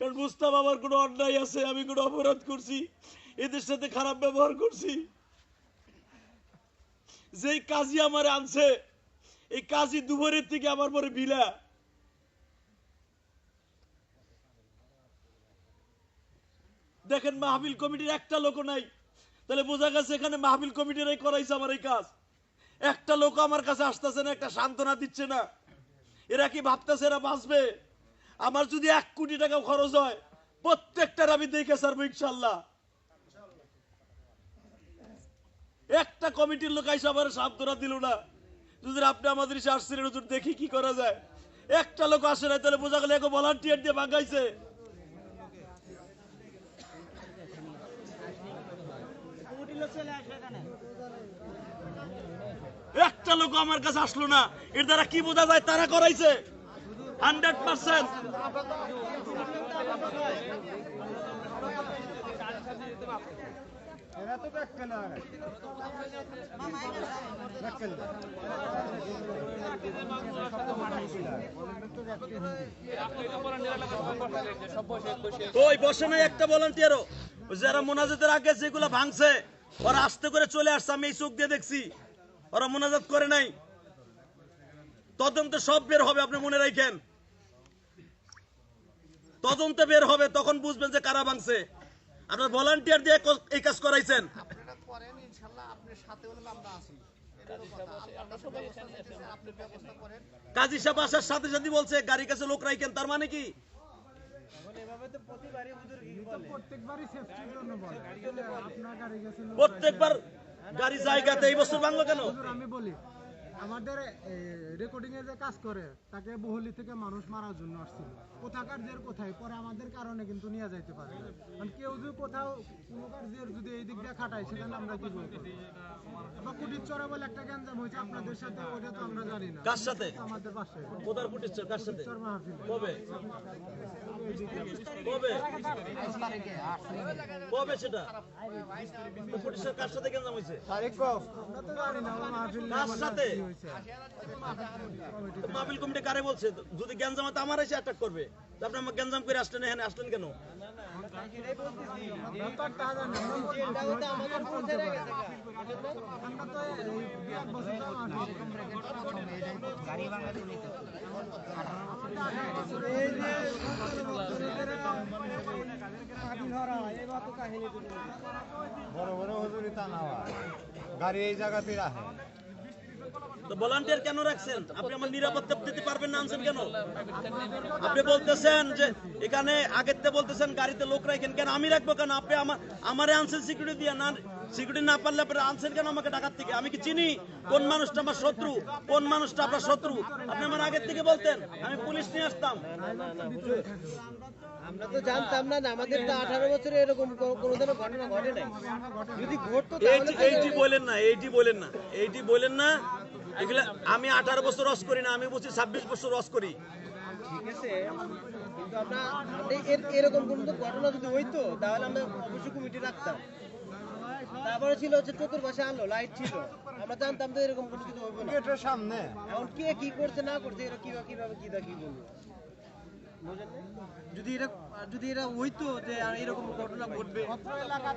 কারণ মুস্তাফ আমার কোনো অন্যায় আছে, আমি কোনো অপরাধ করছি, এদের সাথে খারাপ ব্যবহার করছি। যেই কাজী আমার আনছে, এই কাজী দুপুরের থেকে আমার পরে বিলা। দেখেন মাহবিল কমিটির একটা লোক নাই। তাহলে বোঝা গেছে এখানে মাহবিল কমিটিরাই করাইছে আমার এই কাজ। একটা লোক আমার কাছে আসতেছে না, একটা সান্ত্বনা দিচ্ছে না। এরা কি ভাবতেছে এরা বাঁচবে? আমার যদি এক কোটি টাকা খরচ হয়, প্রত্যেকটার আমি দেখে সারবো ইনশাল্লাহ। একটা কমিটির লোক আইসা আমার সান্ত্বনা দিল না। যদি আপনি আমাদের এসে আসছিলেন, হুজুর, দেখি কি করা যায়। একটা লোক আসে না তাহলে বোঝা গেল এক ভলান্টিয়ার দিয়ে ভাগাইছে একটা লোক আমার কাছে আসলো না। এর দ্বারা কি বোঝা যায়? তারা করাইছে। Hundred percent. ওই বসে নাই একটা ভলান্টিয়ারও যারা মোনাজাতের আগে যেগুলো ভাঙছে, ওরা আস্তে করে চলে আসছে, আমি এই চোখ দিয়ে দেখছি। ওরা মোনাজাত করে নাই। তদন্ত সব বের হবে, আপনি মনে রাখেন। তদন্তে বের হবে তখন বুঝবেন যে কারা ভাঙছে। আপনার ভলান্টিয়ার দিয়ে এই কাজ করাইছেন। আপনারা করেন ইনশাল্লাহ আপনার সাথে হলে আমরা আছি। এটারও কথা। আপনারা তো ব্যবস্থা নিতেছেন, আপনি ব্যবস্থা করেন। কাজী সাহেব আসার সাথে সাথে বলছে গাড়ির কাছে লোক রাখেন তার মানে কি? প্রত্যেকবার গাড়ি জায়গাতে এই বছর ভাঙলো কেন? আমি বলি আমাদের রেকর্ডিং এ যে কাজ করে তাকে বহুলি থেকে মানুষ মারার জন্য আসছিল। কোথাকার জের কোথায়? পরে আমাদের কারণে কিন্তু নিয়ে যাইতে পারে কারণ কেউ যদি কোথাও কোনোকার জের যদি এই দিক দিয়ে খাটায় সেখানে আমরা কি বলব? বা কুটির বলে একটা গ্যাঞ্জাম হয়েছে আপনাদের সাথে ওটা তো আমরা জানি না। কার সাথে? আমাদের পাশে কোথার কুটির কার সাথে? কবে? কবে? কবে সেটা? পুলিশের কার সাথে কেন হয়েছে? আমরা তো জানি না মাহফিল কার সাথে? মাহফিল কমিটি কারে বলছে? যদি গ্যাঞ্জাম হয় আমার এসে অ্যাটাক করবে। আপনি আমার গ্যাঞ্জাম করে আসলেন এখানে আসলেন কেন? বড় বড় হুজুরি তা না গাড়ি এই জায়গাতে রাখে। তো ভলান্টিয়ার কেন রাখছেন? আপনি আমার নিরাপত্তা দিতে পারবেন না আনছেন কেন? আপনি বলতেছেন যে এখানে আগের বলতেছেন গাড়িতে লোক রাখেন কেন? আমি রাখব কেন? আপনি আমার আমারে আনছেন সিকিউরিটি দিয়ে না সিকিউরিটি না পারলে আপনি আনছেন কেন আমাকে ঢাকার থেকে? আমি কি চিনি? কোন মানুষটা আমার শত্রু? কোন মানুষটা আপনার শত্রু? আপনি আমার আগের থেকে বলতেন আমি পুলিশ নিয়ে আসতাম। আমরা তো জানতাম না আমাদের তো আঠারো বছরে এরকম কোনো ঘটনা ঘটে নাই। যদি ঘটতো এইটি বলেন না এইটি বলেন না এইটি বলেন না এগুলা আমি আঠারো বছর রস করি না আমি বলছি ছাব্বিশ বছর রস করি। ঠিক আছে কিন্তু আমরা এরকম কোনো ঘটনা যদি হইতো তাহলে আমরা অবশ্যই কমিটি রাখতাম। তারপরে ছিল হচ্ছে চতুর্পাশে আলো লাইট ছিল। আমরা জানতাম তো এরকম কোনো কিছু হইব না। গেটের সামনে। এখন কে কি করছে না করছে এরা কীভাবে কীভাবে কি দা কি বলব? যদি এরা যদি এরা হইতো যে আর এরকম ঘটনা ঘটবে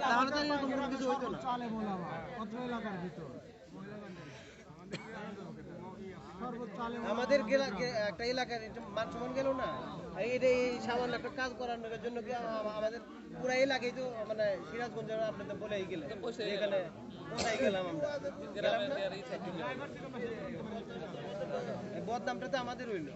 তাহলে তো এরকম কোনো কিছু হইতো না। অত্র এলাকার ভিতর। সর্বোচ্চ চালে আমাদের একটা এলাকার মান সম্মান গেল না। এটা এই সামান্য একটা কাজ করানোর জন্য কি আম- আমাদের পুরা এলাকায় তো মানে সিরাজগঞ্জ আপনি তো বলেই গেলেন এখানে কোথায় গেলাম আমরা? বদনামটা তো আমাদের হইল।